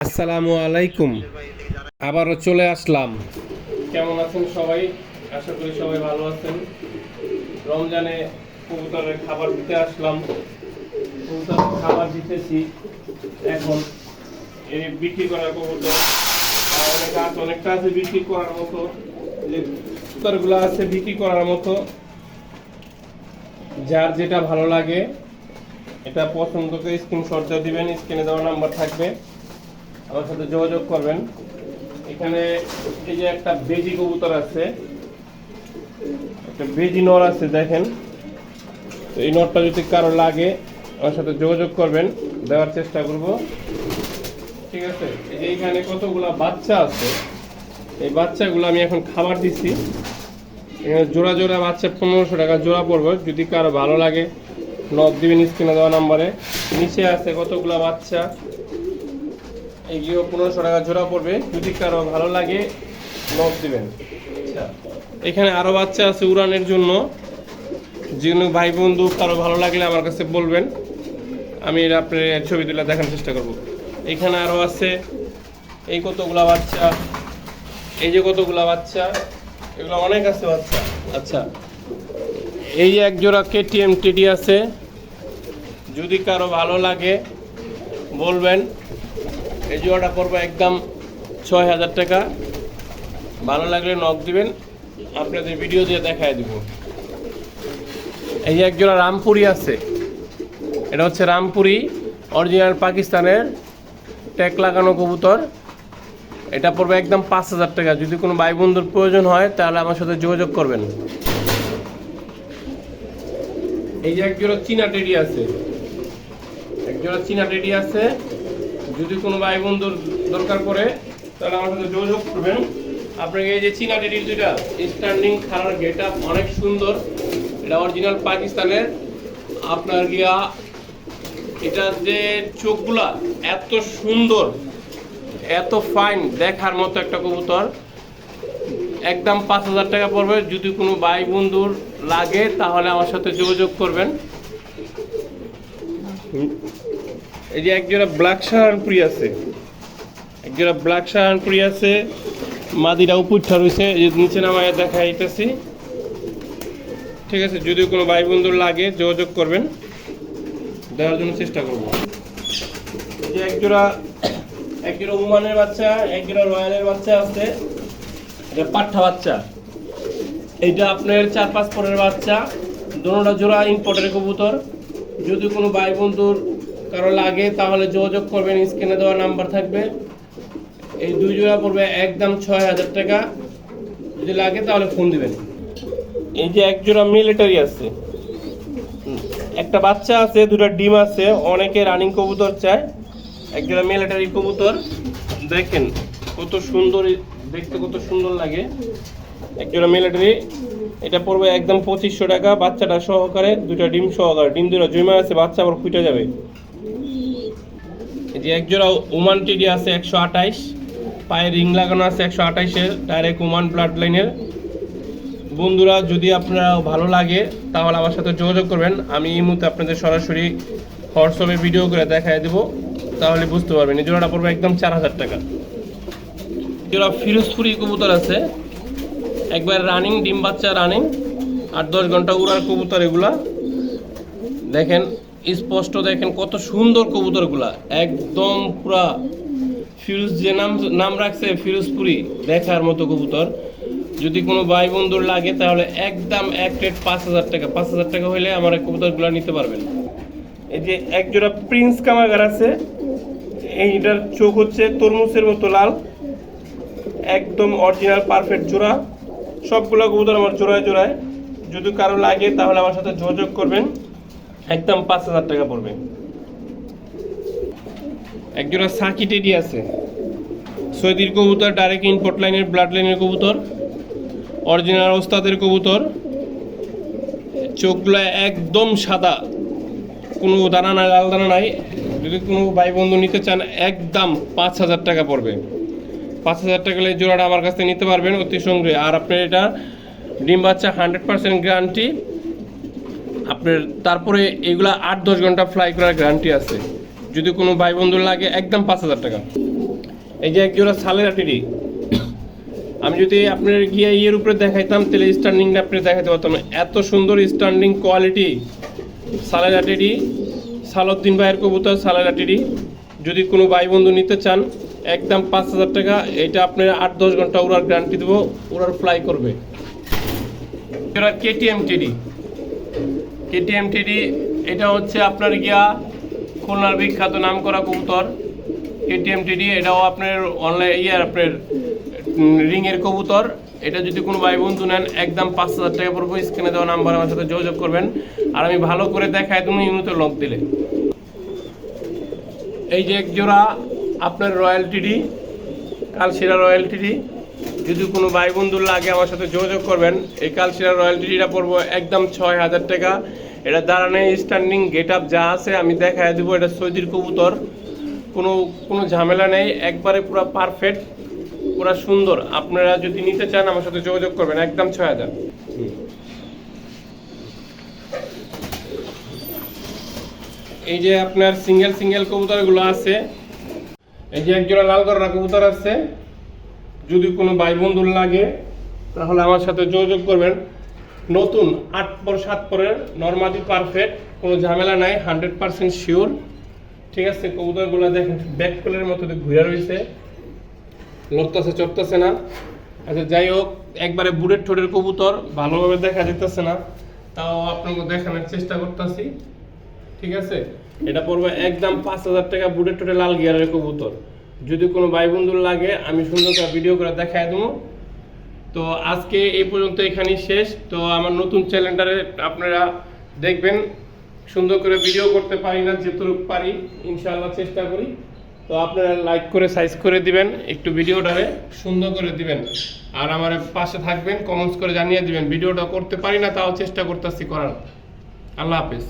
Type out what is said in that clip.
আসসালামু আলাইকুম। আবারও চলে আসলাম। কেমন আছেন সবাই? আশা করি সবাই ভালো আছেন। রমজানে কবুতরের খাবার দিতে আসলাম। কবুতরের খাবার দিতেছি এখন। এই বিক্রি করার কবুতর। অনেক আছে অনেকটা আছে বিক্রি করার মতো। যে কবুতরগুলো আছে বিক্রি করার মতো। যার যেটা ভালো লাগে, এটা পছন্দ করে স্ক্রিনশট দিয়ে দিবেন। স্ক্রিনে দেওয়া নাম্বার থাকবে। আমার সাথে যোগাযোগ করবেন। এখানে এই যে একটা বেজি কবুতর আছে, একটা বেজি নর আছে, দেখেন। তো এই নটটা যদি কারও লাগে, আমার সাথে যোগাযোগ করবেন, দেওয়ার চেষ্টা করব। ঠিক আছে? এই যে এখানে কতগুলা বাচ্চা আছে, এই বাচ্চাগুলো আমি এখন খাবার দিচ্ছি। এখানে জোড়া জোড়া বাচ্চা, পনেরোশো টাকা জোড়া পড়বে। যদি কারও ভালো লাগে, নক দিবেন স্ক্রিনে দেওয়া নাম্বারে। নিচে আছে কতগুলা বাচ্চা? এগুলো পনেরোশো টাকা জোড়া পড়বে। যদি কারও ভালো লাগে নক দিবেন। আচ্ছা। এখানে আরও বাচ্চা আছে উড়ানের জন্য। যে কোনো ভাই বন্ধু কারও ভালো লাগলে আমার কাছে বলবেন। আমি আপনার ছবি তুলে দেখানোর চেষ্টা করব। এখানে আরও আছে এই কতগুলা বাচ্চা এই যে কতগুলা বাচ্চা এগুলো অনেক আছে বাচ্চা। আচ্ছা। এই এক জোড়া কেটিএম টিডি আছে। যদি কারও ভালো লাগে বলবেন। এই জোড়াটা পড়বে একদম ছয় হাজার টাকা। ভালো লাগলে নক দিবেন, আপনাদের ভিডিও দিয়ে দেখায় দিব। এই যে একজোড়া রামপুরি আছে, এটা হচ্ছে রামপুরি অরিজিনাল পাকিস্তানের ট্যাগ লাগানো কবুতর। এটা পড়বে একদম পাঁচ হাজার টাকা। যদি কোনো ভাই বন্ধুর প্রয়োজন হয়, তাহলে আমার সাথে যোগাযোগ করবেন। এই যে একজোড়া চীনা টেডি আছে একজোড়া চীনা টেডি আছে। যদি কোনো ভাই বন্ধুর দরকার পড়ে, তাহলে আমার সাথে যোগাযোগ করবেন। আপনাকে এই যে চীনা টেডির দুইটা স্ট্যান্ডিং খারার গেট আপ অনেক সুন্দর, এটা অরিজিনাল পাকিস্তানের। আপনার গিয়া এটা যে চোখগুলা এত সুন্দর, এত ফাইন দেখার মতো একটা কবুতর। একদম পাঁচ হাজার টাকা পড়বে। যদি কোনো ভাই বন্ধুর লাগে, তাহলে আমার সাথে যোগাযোগ করবেন। এই যে একজোড়া ব্ল্যাক সাহারপুরি আছে। একজোড়া ব্ল্যাক সাহারপুরি আছে, মাদিরা উপরটা রয়েছে, এই নিচে নামায় দেখাইতেছি। ঠিক আছে যদি কোনো ভাই বন্ধুর লাগে, যোগাযোগ করবেন। দেওয়ার জন্য চেষ্টা করব। এই যে একজোড়া একজোড়া উমানের বাচ্চা, একজোড়া রয়্যালের বাচ্চা আছে। এটা পাঠা বাচ্চা। এইটা আপনার চার পাঁচ পরের বাচ্চা। দোনোটা জোড়া ইম্পোর্টের কবুতর। যদি কোনো ভাই বন্ধুর কারও লাগে, তাহলে যোগাযোগ করবেন, স্ক্রিনে দেওয়া নাম্বার থাকবে। এই দুই জোড়া পড়বে একদম ছয় হাজার টাকা। যদি লাগে, তাহলে ফোন দিবেন। এই যে এক জোড়া মিলিটারি আছে। একটা বাচ্চা আছে, দুটো ডিম আছে, অনেকে রানিং কবুতর চায়। এক জোড়া মিলিটারি কবুতর। দেখেন কত সুন্দর, দেখতে কত সুন্দর লাগে। এক জোড়া মিলিটারি এটা পড়বে একদম পঁচিশশো টাকা, বাচ্চাটা সহকারে দুটো ডিম সহকারে। ডিম দুটো জমা আছে, বাচ্চা আবার ফুটে যাবে। যে এক জোড়া ওমান টিডি আছে একশো আঠাইশ পায়ে রিং লাগানো আছে একশো আঠাইশের ডাইরেক্ট ওমান ব্লাড লাইনের বন্ধুরা, যদি আপনারা ভালো লাগে, তাহলে আমার সাথে যোগাযোগ করবেন। আমি এই মুহূর্তে আপনাদের সরাসরি হোয়াটসঅ্যাপে ভিডিও করে দেখায় দেবো, তাহলে বুঝতে পারবেন। এই জোড়াটা পড়বে একদম চার হাজার টাকা। জোড়া ফিরোজপুরি কবুতর আছে। একবার রানিং ডিম বাচ্চা রানিং আট দশ ঘণ্টা উড়ার কবুতর এগুলা। দেখেন স্পষ্ট দেখেন কত সুন্দর কবুতরগুলা। একদম পুরা ফিরোজ যে নাম নাম রাখছে ফিরোজপুরি দেখার মতো কবুতর। যদি কোনো ভাই বন্ধুর লাগে তাহলে একদম এক প্লেট পাঁচ হাজার টাকা, পাঁচ হাজার টাকা হলে আমার কবুতরগুলো নিতে পারবেন। এই যে এক জোড়া প্রিন্স কামাগার আছে, এইটার চোখ হচ্ছে তরমুজের মতো লাল। একদম অরিজিনাল পারফেক্ট জোড়া। সবগুলো কবুতর আমার জোড়ায় জোড়ায়। যদি কারও লাগে তাহলে আমার সাথে যোগাযোগ করবেন। একদম পাঁচ হাজার টাকা পড়বে। একজোড়া সাকি টেডি আছে। সৈদির কবুতর ডাইরেক্ট ইনপোর্ট লাইনের ব্লাড লাইনের কবুতর অরিজিনাল ওস্তাদের কবুতর। চোখগুলো একদম সাদা। কোনো দানা নাই, লাল দানা নাই। যদি কোনো ভাই বন্ধু নিতে চান, একদম পাঁচ হাজার টাকা পড়বে। পাঁচ হাজার টাকা জোড়াটা আমার কাছ থেকে নিতে পারবেন অতি সংগ্রহে আর আপনার এটা ডিম বাচ্চা হান্ড্রেড পার্সেন্ট গ্যারান্টি আপনার তারপরে এগুলা আট, দশ ঘণ্টা ফ্লাই করার গ্যারান্টি আছে। যদি কোনো ভাই বন্ধু লাগে, একদম পাঁচ হাজার টাকা। এই যে এক জোড়া সালের আটিরি আমি যদি আপনার গিয়ে ইয়ের উপরে দেখাইতাম, তাহলে স্ট্যান্ডিংটা আপনি দেখাতে পারতাম। এত সুন্দর স্ট্যান্ডিং কোয়ালিটি সালের আটিরি সালউদ্দিন ভাইয়ের কবুতর সালের আটিরি যদি কোনো ভাই বন্ধু নিতে চান, একদম পাঁচ হাজার টাকা। এটা আপনার আট, দশ ঘণ্টা ওরার গ্যারান্টি দেবো ওরার ফ্লাই করবে। KTM TD? কেটিএম টিডি এটা হচ্ছে আপনার গিয়া খুলনার বিখ্যাত নাম করা কবুতর কেটিএম টিডি এটাও আপনার অনলাইন ইয়ার আপনার রিংয়ের কবুতর। এটা যদি কোনো ভাই বন্ধু নেন, একদম পাঁচ হাজার টাকা পড়ব স্ক্রিনে দেওয়া নাম্বার, আমার সাথে যোগাযোগ করবেন। আর আমি ভালো করে দেখাই তুমি ইউনিতে লক দিলে। এই যে এক জোড়া আপনার রয়্যাল টিডি কালশিরা রয়্যাল টিডি যদি কোনো ভাই বন্ধুর লাগে আমার সাথে যোগাযোগ করবেন, এই কালশিরা রয়্যাল টিডিটা পড়ব একদম ছয় হাজার টাকা। এটা দাঁড়ানো স্ট্যান্ডিং গেট আপ যা আছে, আমি দেখায় দেবো, এটা সৈদির কবুতর। কোনো কোনো ঝামেলা নেই, একবারে পুরো পারফেক্ট পুরো সুন্দর। আপনারা যদি নিতে চান, আমার সাথে যোগাযোগ করবেন, একদম ছয় হাজার। এই যে আপনার সিঙ্গেল সিঙ্গেল কবুতরগুলো আছে, এই যে একজোড়া লাল গররা কবুতর আছে যদি কোনো ভাই বন্ধুর লাগে, তাহলে আমার সাথে যোগাযোগ করবেন। নতুন আট পর সাত পরের নর্মালি পারফেক্ট কোনো ঝামেলা নাই হান্ড্রেড পার্সেন্ট শিওর ঠিক আছে, কবুতরগুলো দেখেন ব্যাক কলের মতো ঘুরে রয়েছে। লড়তেছে, চড়তেছে না। আচ্ছা যাই হোক, একবারে বুড়ের ঠোঁটের কবুতর, ভালোভাবে দেখা যেতেছে না। তাও আপনাকে দেখানোর চেষ্টা করতেছি। ঠিক আছে? এটা পড়বে একদম পাঁচ হাজার টাকা বুড়ের টোটে লাল গিয়ারের কবুতর। যদি কোনো ভাই বন্ধুর লাগে, আমি সুন্দর করে ভিডিও করে দেখাই দেবো। তো আজকে এই পর্যন্ত এখানেই শেষ। তো আমার নতুন চ্যানেলটারে আপনারা দেখবেন, সুন্দর করে ভিডিও করতে পারি না, যেটুকু পারি, ইনশাআল্লাহ চেষ্টা করি। তো আপনারা লাইক করে সাইজ করে দিবেন, একটু ভিডিওটারে সুন্দর করে দিবেন। আর আমার পাশে থাকবেন কমেন্টস করে জানিয়ে দিবেন ভিডিওটা করতে পারি না, তাও চেষ্টা করতেছি করার। আল্লাহ হাফেজ।